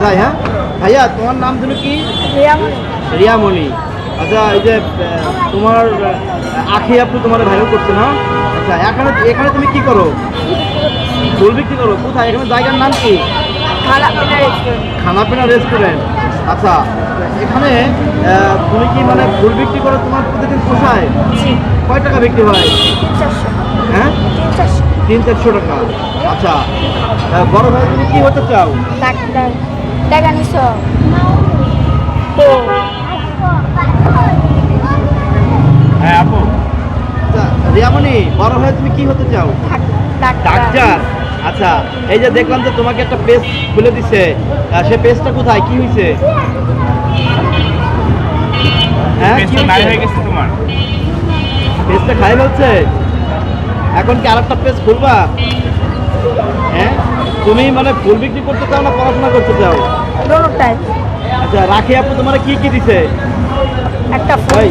হ্যাঁ? ভাইয়া তোমার নাম তুমি কি? রিয়ামণি। আচ্ছা এই যে তোমার আখি আপু তোমার ভাইরাল করছে না আচ্ছা এখানে এখানে তুমি কি করো? ফুল বিক্রি করো? কোথায়? এখানে জায়গার নাম কি? খানাপিনা রেস্টুরেন্ট আচ্ছা এখানে তুমি কি মানে ফুল বিক্রি করো তোমার প্রতিদিন পোষায়? কয় টাকা বিক্রি হয়? হ্যাঁ? তিন চারশো টাকা। আচ্ছা বড় ভাই তুমি কি হতে চাও? ডাক্তার। টাকা নিছ তো হ্যাঁ আপু। আচ্ছা রিয়ামণি বড় হয়ে তুমি কি হতে চাও? ডাক্তার। আচ্ছা এই যে দেখলাম যে তোমাকে একটা পেজ খুলে দিছে সে পেজটা কোথায়? কি হয়েছে হ্যাঁ কি পেজটা নাই হয়ে গেছে তোমার। পেজটা খাই ফেলছে এখন কি আরেকটা পেজ খুলবা? হ্যাঁ? তুমি মানে ফুল বিক্রি করতে চাও না পড়াশোনা করতে চাও? দোনোটাই আচ্ছা রাখি আপু তোমার কি কি দিছে? একটা ফোন